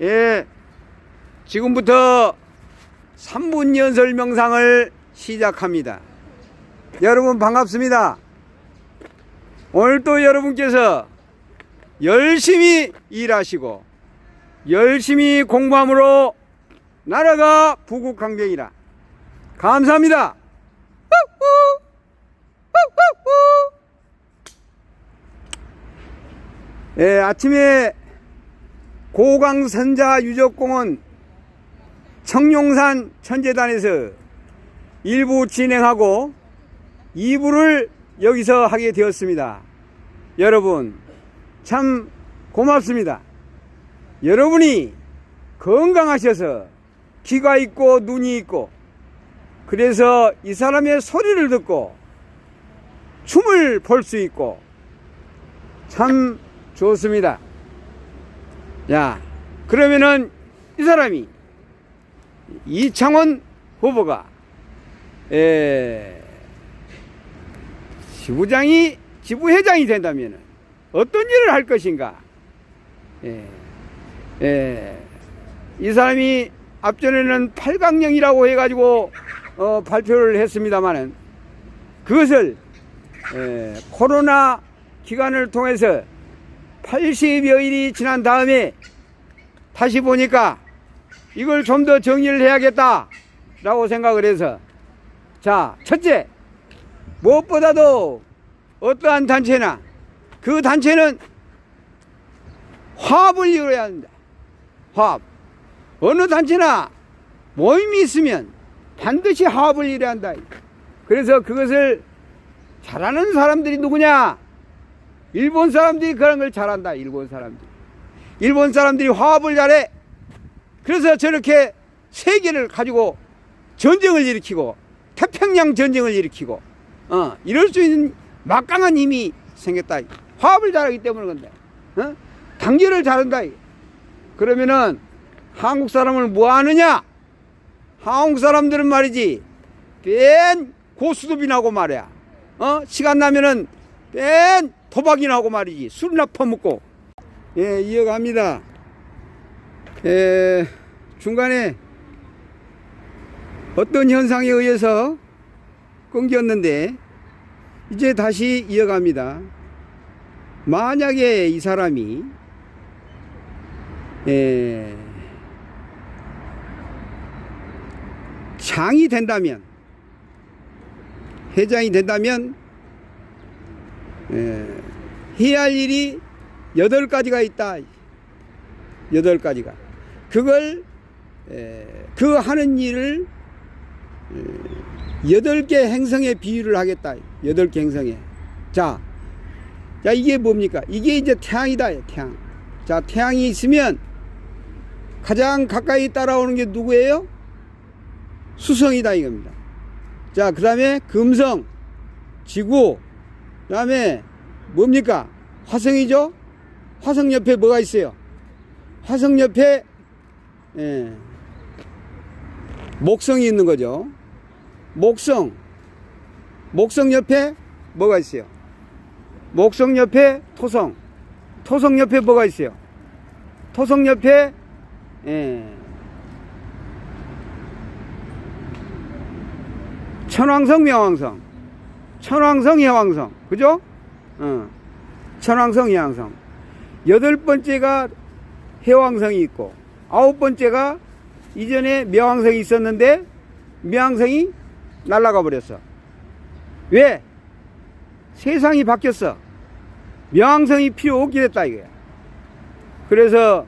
예, 지금부터 3분 연설 명상을 시작합니다. 여러분 반갑습니다. 오늘 또 여러분께서 열심히 일하시고 열심히 공부함으로 나라가 부국강병이라 감사합니다. 예, 아침에 고강선자 유적공원 청룡산 천재단에서 1부 진행하고 2부를 여기서 하게 되었습니다. 여러분, 참 고맙습니다. 여러분이 건강하셔서 귀가 있고 눈이 있고 그래서 이 사람의 소리를 듣고 춤을 볼 수 있고 참 좋습니다. 야, 그러면은 이 사람이 이창원 후보가 에, 지부장이 지부회장이 된다면 어떤 일을 할 것인가? 예, 예, 이 사람이 앞전에는 8강령이라고 해가지고 어, 발표를 했습니다마는 그것을 에, 코로나 기간을 통해서 80여일이 지난 다음에 다시 보니까 이걸 좀 더 정리를 해야겠다 라고 생각을 해서 자, 첫째, 무엇보다도 어떠한 단체나 그 단체는 화합을 이루어야 한다. 화합. 어느 단체나 모임이 있으면 반드시 화합을 이루어야 한다. 그래서 그것을 잘하는 사람들이 누구냐? 일본 사람들이 그런 걸 잘한다. 일본 사람들. 일본 사람들이 화합을 잘해. 그래서 저렇게 세계를 가지고 전쟁을 일으키고 태평양 전쟁을 일으키고 어, 이럴 수 있는 막강한 힘이 생겼다. 화합을 잘하기 때문에 그런다. 어? 단결을 잘한다. 그러면은 한국 사람을 뭐 하느냐? 한국 사람들은 말이지 뺀 고수도 비 나고 말이야. 어? 시간 나면은 뺀 도박이 나고 말이지. 술이나 퍼먹고. 예, 이어갑니다. 예, 중간에 어떤 현상에 의해서 끊겼는데 이제 다시 이어갑니다. 만약에 이 사람이 예, 장이 된다면 회장이 된다면 예, 해야 할 일이 여덟 가지가 있다. 여덟 가지가. 그걸 에, 그 하는 일을 에, 여덟 개 행성에 비유를 하겠다. 여덟 개 행성에. 자, 자 이게 뭡니까? 이게 이제 태양이다. 태양. 자, 태양이 있으면 가장 가까이 따라오는 게 누구예요? 수성이다 이겁니다. 자, 그 다음에 금성, 지구, 그 다음에 뭡니까? 화성이죠? 화성 옆에 뭐가 있어요? 화성 옆에 예, 목성이 있는 거죠. 목성. 목성 옆에 뭐가 있어요? 목성 옆에 토성. 토성 옆에 뭐가 있어요? 토성 옆에 예, 천왕성, 명왕성. 천왕성, 해왕성. 그죠? 어. 천왕성, 해왕성. 여덟 번째가 해왕성이 있고, 아홉 번째가 이전에 명왕성이 있었는데, 명왕성이 날아가 버렸어. 왜? 세상이 바뀌었어. 명왕성이 필요 없게 됐다, 이거야. 그래서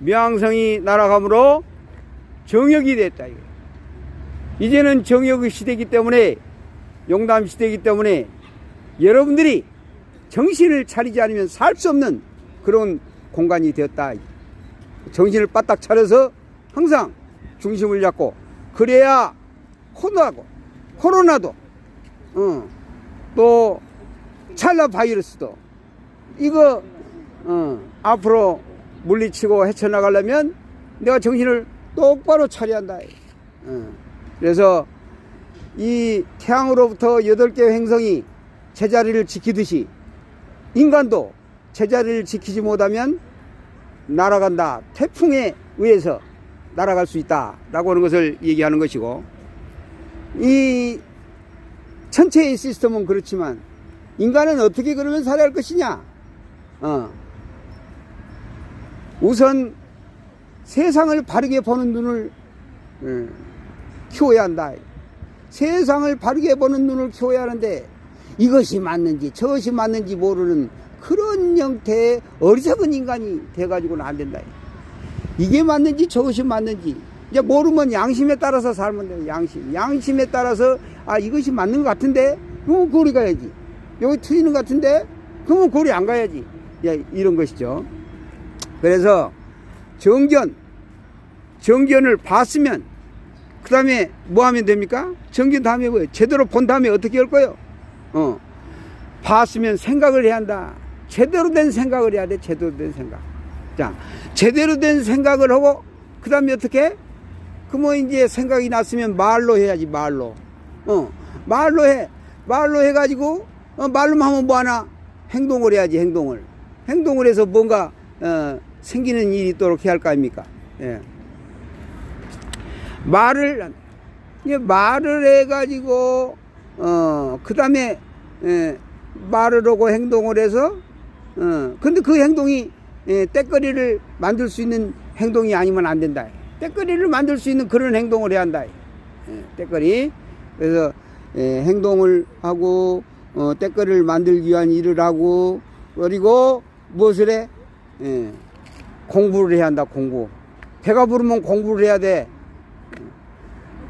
명왕성이 날아가므로 정역이 됐다, 이거야. 이제는 정역의 시대이기 때문에, 용담 시대이기 때문에, 여러분들이 정신을 차리지 않으면 살 수 없는 그런 공간이 되었다. 정신을 바짝 차려서 항상 중심을 잡고 그래야 코로나고 코로나도 어, 또 찰나 바이러스도 이거 어, 앞으로 물리치고 헤쳐나가려면 내가 정신을 똑바로 차려야 한다. 어, 그래서 이 태양으로부터 여덟 개 행성이 제자리를 지키듯이 인간도 제자리를 지키지 못하면 날아간다. 태풍에 의해서 날아갈 수 있다 라고 하는 것을 얘기하는 것이고 이 전체의 시스템은 그렇지만 인간은 어떻게 그러면 살아야 할 것이냐? 어. 우선 세상을 바르게 보는 눈을 음, 키워야 한다. 세상을 바르게 보는 눈을 키워야 하는데 이것이 맞는지 저것이 맞는지 모르는 그런 형태의 어리석은 인간이 돼가지고는 안 된다. 이게 맞는지 저것이 맞는지 이제 모르면 양심에 따라서 살면 돼요. 양심. 양심에 따라서 아 이것이 맞는 것 같은데 그러면 거리 가야지. 여기 틀리는 것 같은데 그러면 거리 안 가야지. 야, 이런 것이죠. 그래서 정견, 정견을 봤으면 그 다음에 뭐 하면 됩니까? 정견 다음에 뭐예요? 제대로 본 다음에 어떻게 할 거예요? 어. 봤으면 생각을 해야 한다. 제대로 된 생각을 해야 돼. 제대로 된 생각. 자, 제대로 된 생각을 하고 그 다음에 어떻게? 그 뭐 이제 생각이 났으면 말로 해야지 말로. 어, 말로 해. 말로 해가지고 어, 말로만 하면 뭐하나? 행동을 해야지 행동을. 행동을 해서 뭔가 어, 생기는 일이 있도록 해야 할 거 아닙니까? 예. 말을 말을 해가지고 어 그 다음에 예, 말을 하고 행동을 해서 어 근데 그 행동이 예, 때거리를 만들 수 있는 행동이 아니면 안 된다. 때거리를 만들 수 있는 그런 행동을 해야 한다. 예, 때거리 그래서 예, 행동을 하고 어, 때거리를 만들기 위한 일을 하고 그리고 무엇을 해? 예, 공부를 해야 한다. 공부. 배가 부르면 공부를 해야 돼.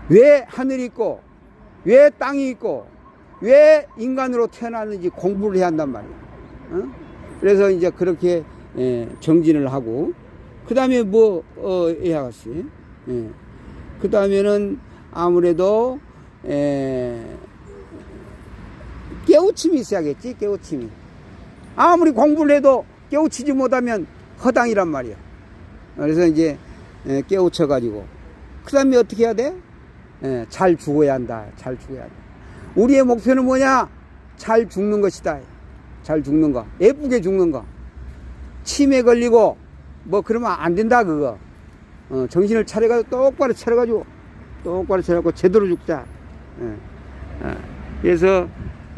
왜 하늘이 있고 왜 땅이 있고 왜 인간으로 태어났는지 공부를 해야 한단 말이야. 어? 그래서 이제 그렇게 예, 정진을 하고 그 다음에 뭐 어, 해야겠어요. 예. 그 다음에는 아무래도 에, 깨우침이 있어야겠지. 깨우침이. 아무리 공부를 해도 깨우치지 못하면 허당이란 말이야. 그래서 이제 에, 깨우쳐 가지고 그 다음에 어떻게 해야 돼? 예, 잘 죽어야 한다. 잘 죽어야 한다. 우리의 목표는 뭐냐? 잘 죽는 것이다. 잘 죽는 거. 예쁘게 죽는 거. 치매 걸리고 뭐 그러면 안 된다 그거. 어, 정신을 차려가지고 똑바로 차려가지고 똑바로 차려가지고 제대로 죽자. 예. 예. 그래서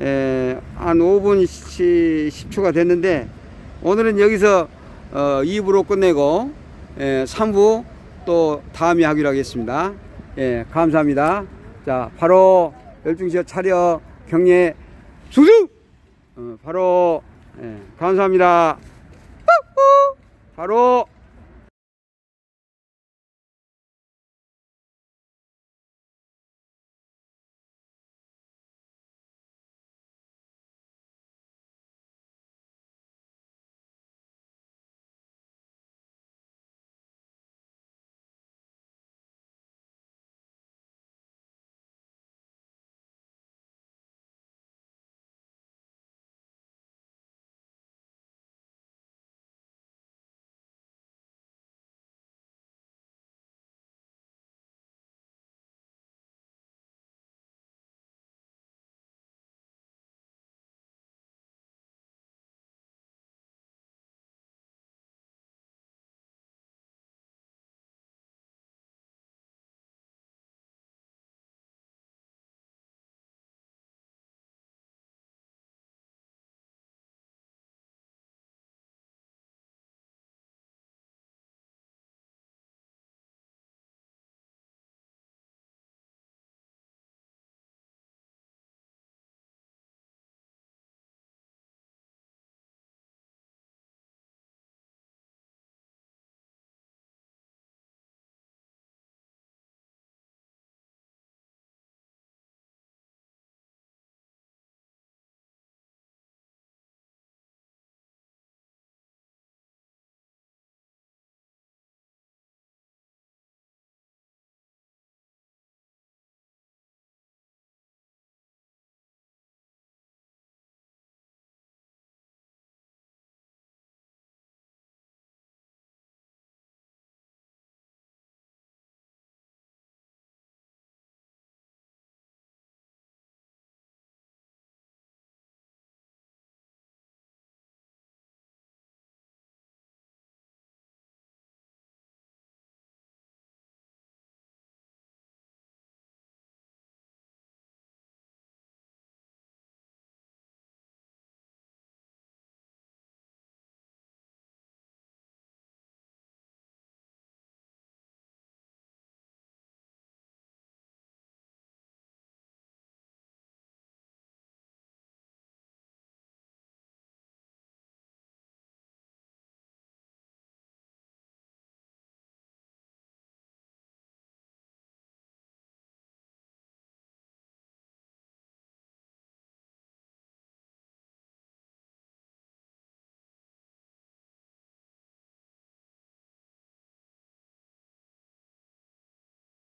에, 한 5분 10초가 됐는데 오늘은 여기서 어, 2부로 끝내고 에, 3부 또 다음에 하기로 하겠습니다. 예, 감사합니다. 자, 바로 열중시어 차려 경례 수수! 어, 바로, 예, 감사합니다. 바로